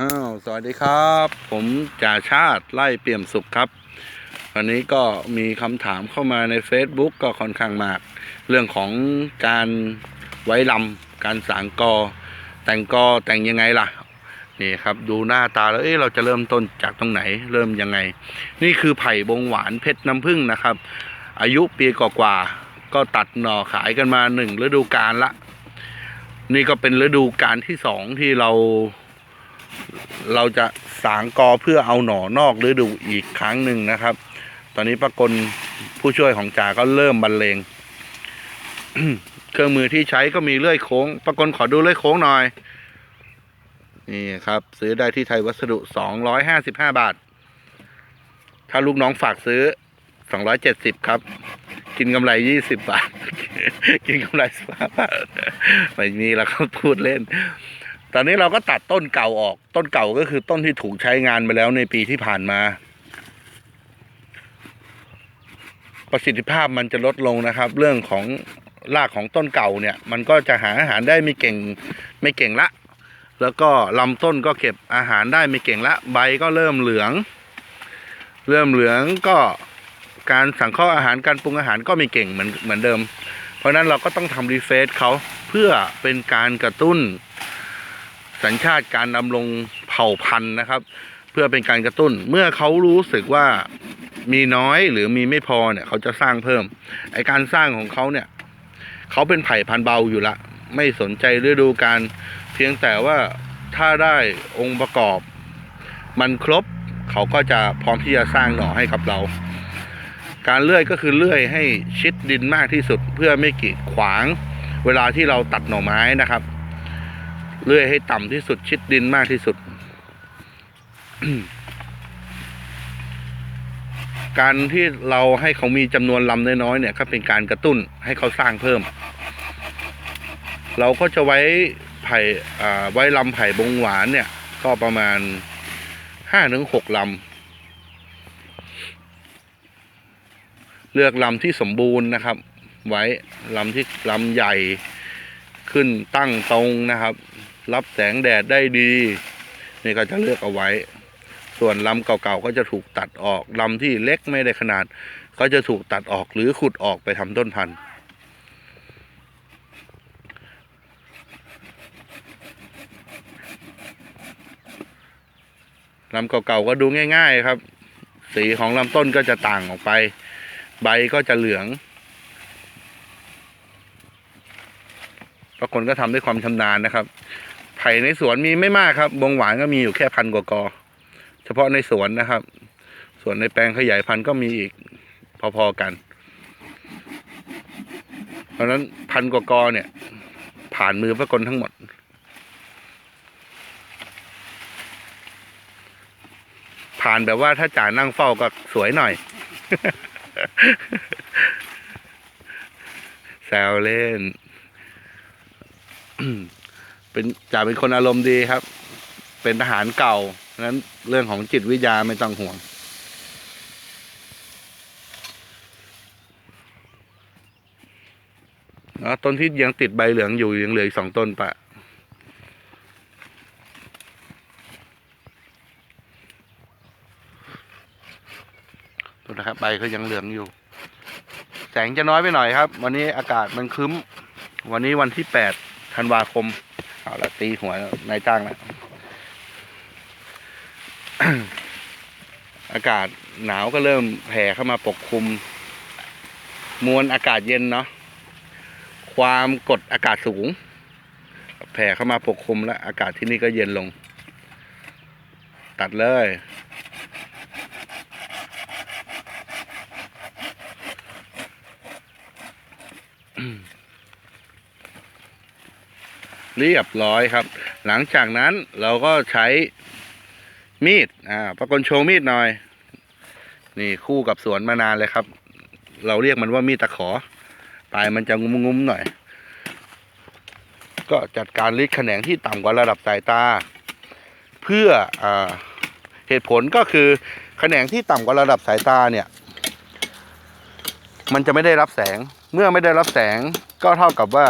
อ้าวสวัสดีครับ ผมจ่าชาติไล่เปี่ยมสุขครับ วันนี้ก็มีคำถามเข้ามาใน Facebook ก็ค่อนข้างมาก เรื่องของการไว้ลำการสางกอ แต่งกอแต่งยังไงล่ะ นี่ครับดูหน้าตาแล้วเอ๊ะเราจะเริ่มต้นจากตรงไหนเริ่มยังไง นี่คือไผ่บงหวานเพชรน้ำผึ้งนะครับ อายุปีกว่าๆก็ตัดหน่อขายกันมาหนึ่งฤดูกาลละ นี่ก็เป็นฤดูกาลที่สองที่เรา เราจะสางกอเพื่อเอาหน่อนอกฤดูอีกครั้งหนึ่งนะครับ ตอนนี้ปรากลผู้ช่วยของจ่าก็เริ่มบรรเลง เครื่องมือที่ใช้ก็มีเลื่อยโค้งปรากลขอดูเลื่อยโค้งหน่อย นี่ครับ ซื้อได้ที่ไทยวัสดุสองร้อยห้าสิบห้าบาท ถ้าลูกน้องฝากซื้อสองร้อยเจ็ดสิบครับ กินกำไรยี่สิบบาท กินกำไรสิบบาทไม่มีแล้วก็พูดเล่น ตอนนี้เราก็ตัดต้นเก่าออก ต้นเก่าก็คือต้นที่ถูกใช้งานไปแล้วในปีที่ผ่านมา ประสิทธิภาพมันจะลดลงนะครับ เรื่องของรากของต้นเก่าเนี่ย มันก็จะหาอาหารได้ไม่เก่งไม่เก่งละ แล้วก็ลำต้นก็เก็บอาหารได้ไม่เก่งละ ใบก็เริ่มเหลือง เริ่มเหลืองก็การสังเคราะห์อาหารการปรุงอาหารก็ไม่เก่งเหมือนเหมือนเดิม เพราะฉะนั้นเราก็ต้องทำรีเฟซเขาเพื่อเป็นการกระตุ้น สัญชาติการดำรงเผ่าพันธุ์นะครับ เพื่อเป็นการกระตุ้นเมื่อเขารู้สึกว่ามีน้อยหรือมีไม่พอเนี่ย เขาจะสร้างเพิ่มไอการสร้างของเขาเนี่ย เขาเป็นไผ่พันธุ์เบาอยู่ละ ไม่สนใจฤดูการเพียงแต่ว่าถ้าได้องค์ประกอบ มันครบเขาก็จะพร้อมที่จะสร้างหน่อให้กับเรา การเลื่อยก็คือเลื่อยให้ชิดดินมากที่สุดเพื่อไม่กีดขวาง เวลาที่เราตัดหน่อไม้นะครับ เลื่อยให้ต่ำที่สุดชิดดินมากที่สุด การที่เราให้เขามีจำนวนลำน้อยๆเนี่ยก็เป็นการกระตุ้นให้เขาสร้างเพิ่ม เราก็จะไว้ไผ่อ่าไว้ลำไผ่บงหวานเนี่ย ก็ประมาณห้าถึงหกลำเลือกลำที่สมบูรณ์นะครับ ไว้ลำที่ลำใหญ่ขึ้นตั้งตรงนะครับ รับแสงแดดได้ดี นี่ก็จะเลือกเอาไว้ ส่วนลำเก่าๆก็จะถูกตัดออกลำที่เล็กไม่ได้ขนาด ก็จะถูกตัดออกหรือขุดออกไปทำต้นพันธุ์ลำเก่าๆก็ดูง่าย ๆ ครับ สีของลำต้นก็จะต่างออกไป ใบก็จะเหลืองบางคนก็ทำด้วยความชำนาญนะครับ ไผ่ในสวนมีไม่มากครับบงหวานก็มีอยู่แค่พันกว่ากอ เฉพาะในสวนนะครับ ส่วนในแปลงขยายพันธุ์ก็มีอีกพอๆกัน เพราะนั้นพันกว่ากอเนี่ย ผ่านมือพระกลทั้งหมด ผ่านแบบว่าถ้าจ่านั่งเฝ้าก็สวยหน่อย แซวเล่น เป็นจ่าเป็นคนอารมณ์ดีครับ เป็นทหารเก่าฉะนั้นเรื่องของจิตวิทยาไม่ต้องห่วงแล้วต้นที่ยังติดใบเหลืองอยู่ยังเหลืออีกสองต้นปะดูนะครับใบเขายังเหลืองอยู่ แสงจะน้อยไปหน่อยครับ วันนี้อากาศมันครึ้ม วันนี้วันที่แปดธันวาคม เอาละตีหัวนายจ้างแล้วอากาศหนาวก็เริ่มแผ่เข้ามาปกคลุม มวลอากาศเย็นเนาะความกดอากาศสูง แผ่เข้ามาปกคลุมแล้ว อากาศที่นี่ก็เย็นลง ตัดเลย เรียบร้อยครับ หลังจากนั้นเราก็ใช้มีดอ่าประกลโชว์มีดหน่อย นี่คู่กับสวนมานานเลยครับ เราเรียกมันว่ามีดตะขอปลายมันจะงุ้มๆหน่อย ก็จัดการลิดแขนงที่ต่ำกว่าระดับสายตา เพื่ออาเหตุผลก็คือแขนงที่ต่ำกว่าระดับสายตาเนี่ย มันจะไม่ได้รับแสงเมื่อไม่ได้รับแสงก็เท่ากับว่า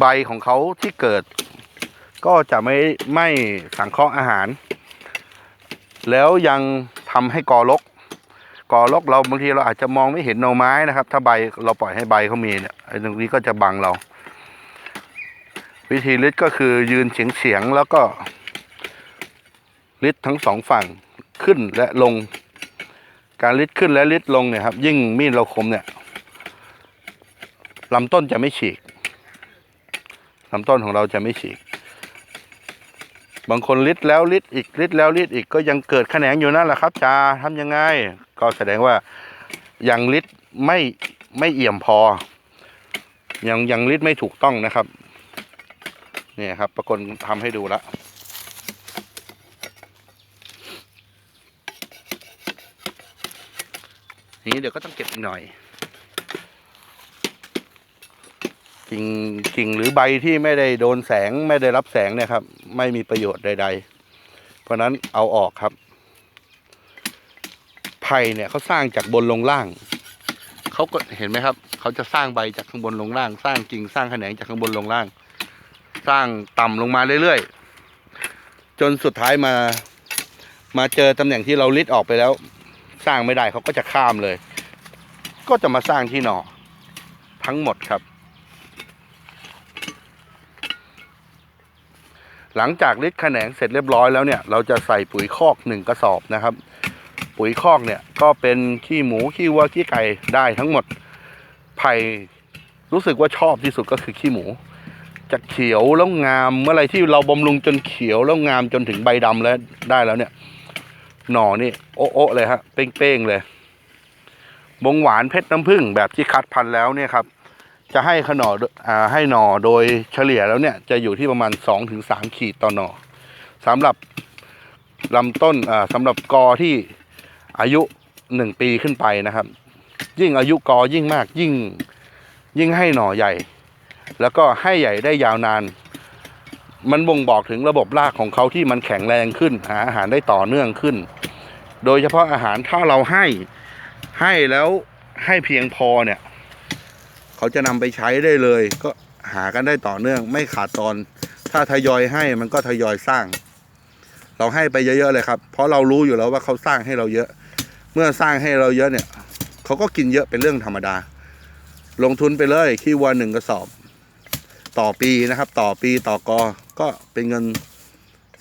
ใบของเขาที่เกิด ก็จะไม่ไม่สังเคราะห์อาหาร แล้วยังทำให้กอรกกอรกเราบางทีเราอาจจะมองไม่เห็นหน่อไม้นะครับ ถ้าใบเราปล่อยให้ใบเขามีเนี่ยไอ้ตรงนี้ก็จะบังเรา วิธีลิดก็คือยืนเฉียงเฉียงๆแล้วก็ลิดทั้งสองฝั่งขึ้นและลง การลิดขึ้นและลิดลงเนี่ยครับ ยิ่งมีดเราคมเนี่ยลำต้นจะไม่ฉีก ลำต้นของเราจะไม่ฉีก บางคนลิดแล้วลิดอีกลิดแล้วลิดอีกก็ยังเกิดแขนงอยู่นั่นแหละครับจาทำยังไง ก็แสดงว่ายังลิดไม่ไม่เอี่ยมพอ ยังยังลิดไม่ถูกต้องนะครับเนี่ยครับปรากฏทำให้ดูล้วทีนี้เดี๋ยวก็ต้องเก็บอีกหน่อย กิ่งกิ่งหรือใบที่ไม่ได้โดนแสงไม่ได้รับแสงเนี่ยครับ ไม่มีประโยชน์ใด ๆ เพราะนั้นเอาออกครับ ไผ่เนี่ยเขาสร้างจากบนลงล่างเขาก็เห็นไหมครับ เขาจะสร้างใบจากข้างบนลงล่าง สร้างกิ่งสร้างแขนงจากข้างบนลงล่าง สร้างต่ำลงมาเรื่อยๆจนสุดท้ายมามาเจอตำแหน่งที่เราลิดออกไปแล้ว สร้างไม่ได้เขาก็จะข้ามเลย ก็จะมาสร้างที่หนอทั้งหมดครับ หลังจากลิดแขนงเสร็จเรียบร้อยแล้วเนี่ยเราจะใส่ปุ๋ยคอกหนึ่งกระสอบนะครับ ปุ๋ยคอกเนี่ยก็เป็นขี้หมูขี้วัวขี้ไก่ได้ทั้งหมดไผ่รู้สึกว่าชอบที่สุดก็คือขี้หมูจะเขียวแล้วงามเมื่อไรที่เราบำรุงจนเขียวแล้วงามจนถึงใบดำแล้วได้แล้วเนี่ย หน่อนี่โอ๊ะโอะเลยฮะเป้งๆเลยบงหวานเพชรน้ำผึ้งแบบที่คัดพันธุ์แล้วเนี่ยครับ จะให้ขนออ่าให้หน่อโดยเฉลี่ยแล้วเนี่ยจะอยู่ที่ประมาณ2อถึงสขีดต่อหน่อสำหรับลำต้นอ่าสำหรับกอที่อายุหนึ่งปีขึ้นไปนะครับ ยิ่งอายุกอยิ่งมากยิ่งยิ่งให้หน่อใหญ่ แล้วก็ให้ใหญ่ได้ยาวนาน มันบ่งบอกถึงระบบรากของเขาที่มันแข็งแรงขึ้น หาอาหารได้ต่อเนื่องขึ้น โดยเฉพาะอาหารถ้าเราให้ให้แล้วให้เพียงพอเนี่ย เขาจะนำไปใช้ได้เลย ก็หากันได้ต่อเนื่อง ไม่ขาดตอน ถ้าทยอยให้มันก็ทยอยสร้าง เราให้ไปเยอะๆเลยครับ เพราะเรารู้อยู่แล้วว่าเขาสร้างให้เราเยอะ เมื่อสร้างให้เราเยอะเนี่ยเขาก็กินเยอะเป็นเรื่องธรรมดา ลงทุนไปเลยขี้วัวหนึ่งกระสอบ ต่อปีนะครับ ต่อปีต่อกอก็เป็นเงิน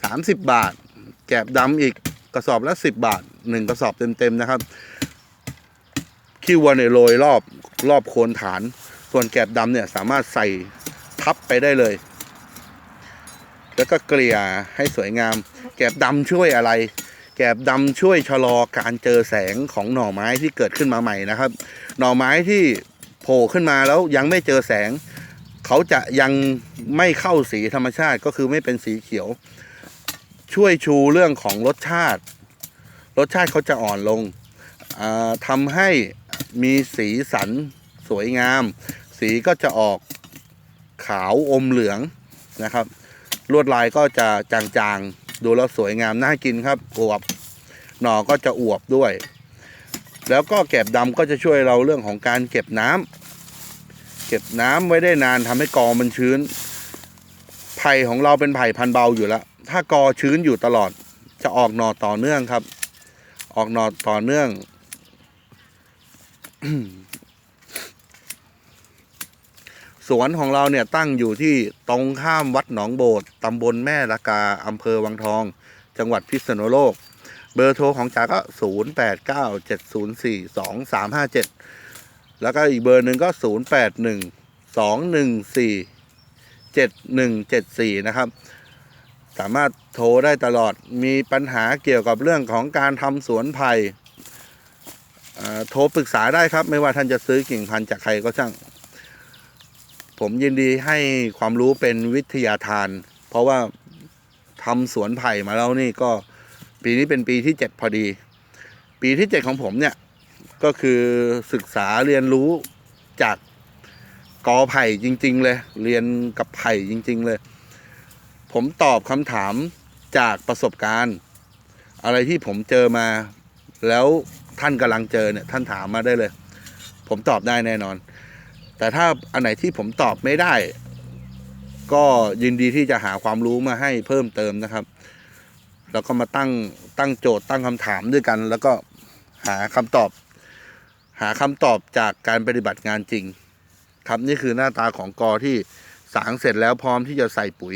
สามสิบบาท แกบดำอีกกระสอบละสิบบาทหนึ่งกระสอบเต็มๆนะครับขี้วัวเนี่ยโรยรอบรอบโคนฐาน ส่วนแกบดำเนี่ยสามารถใส่ทับไปได้เลย แล้วก็เกลี่ยให้สวยงาม แกบดำช่วยอะไร แกบดำช่วยชะลอการเจอแสงของหน่อไม้ที่เกิดขึ้นมาใหม่นะครับ หน่อไม้ที่โผล่ขึ้นมาแล้วยังไม่เจอแสง เขาจะยังไม่เข้าสีธรรมชาติก็คือไม่เป็นสีเขียว ช่วยชูเรื่องของรสชาติ รสชาติเขาจะอ่อนลงอ่าทำให้มีสีสันสวยงาม สีก็จะออกขาวอมเหลืองนะครับ ลวดลายก็จะจางๆ ดูแล้วสวยงามน่ากินครับอวบหน่อก็จะอวบด้วย แล้วก็แกบดำก็จะช่วยเราเรื่องของการเก็บน้ำเก็บน้ำไว้ได้นานทำให้กอมันชื้น ไผ่ของเราเป็นไผ่พันเบาอยู่แล้ว ถ้ากอชื้นอยู่ตลอด จะออกหน่อต่อเนื่องครับ ออกหน่อต่อเนื่อง สวนของเราเนี่ยตั้งอยู่ที่ตรงข้ามวัดหนองโบดตำบลแม่ละกาอำเภอวังทอง จังหวัดพิษณุโลก เบอร์โทรของจ๋าก็ 0 8 9 7 0 4 2 3 5 7 แล้วก็อีกเบอร์หนึ่งก็ 0 8 1 2 1 4 7 1 7 4 นะครับ สามารถโทรได้ตลอดมีปัญหาเกี่ยวกับเรื่องของการทำสวนไผ่โทรปรึกษาได้ครับ ไม่ว่าท่านจะซื้อกิ่งพันธุ์จากใครก็ช่าง ผมยินดีให้ความรู้เป็นวิทยาทาน เพราะว่าทำสวนไผ่มาแล้วนี่ก็ปีนี้เป็นปีที่เจ็ดพอดี ปีที่เจ็ดของผมเนี่ยก็คือศึกษาเรียนรู้จากกอไผ่จริง ๆ เลย เรียนกับไผ่จริง ๆ เลย ผมตอบคำถามจากประสบการณ์ อะไรที่ผมเจอมา แล้วท่านกำลังเจอเนี่ยท่านถามมาได้เลย ผมตอบได้แน่นอน แต่ถ้าอันไหนที่ผมตอบไม่ได้ ก็ยินดีที่จะหาความรู้มาให้เพิ่มเติมนะครับ แล้วก็มาตั้งตั้งโจทย์ตั้งคำถามด้วยกัน แล้วก็หาคำตอบ หาคำตอบจากการปฏิบัติงานจริง ครับนี่คือหน้าตาของกอที่สางเสร็จแล้วพร้อมที่จะใส่ปุ๋ย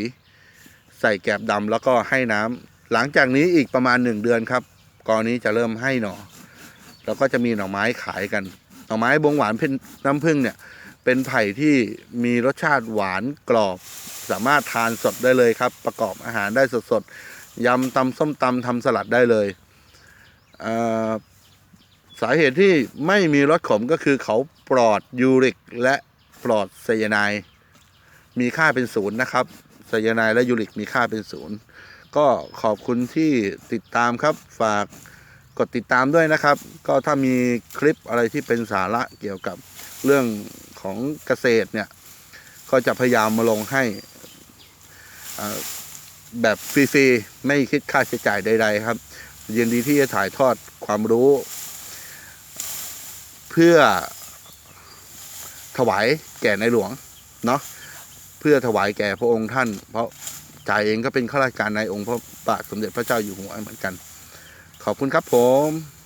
ใส่แกบดำแล้วก็ให้น้ำหลังจากนี้อีกประมาณหนึ่งเดือนครับกอนี้จะเริ่มให้หน่อ แล้วก็จะมีหน่อไม้ขายกัน หน่อไม้บงหวานเพ็ญน้ำผึ้งเนี่ย เป็นไผ่ที่มีรสชาติหวานกรอบ สามารถทานสดได้เลยครับ ประกอบอาหารได้สดๆยำตำส้มตำทำสลัดได้เลยเสาเหตุที่ไม่มีรสขมก็คือเขาปลอดยูริกและปลอดไซยาไนมีค่าเป็นศูนย์นะครับไซยาไนและยูริกมีค่าเป็นศูนย์ก็ขอบคุณที่ติดตามครับฝากกดติดตามด้วยนะครับ ก็ถ้ามีคลิปอะไรที่เป็นสาระเกี่ยวกับ เรื่องของเกษตรเนี่ย ก็จะพยายามมาลงให้แบบฟรีๆ ไม่คิดค่าใช้จ่ายใดๆครับยินดีที่จะถ่ายทอดความรู้ เพื่อถวายแก่ในหลวงเนาะเพื่อถวายแก่พระองค์ท่าน เพราะจ่ายเองก็เป็นข้าราชการในองค์พระบาทสมเด็จพระเจ้าอยู่หัวเหมือนกัน ขอบคุณครับผม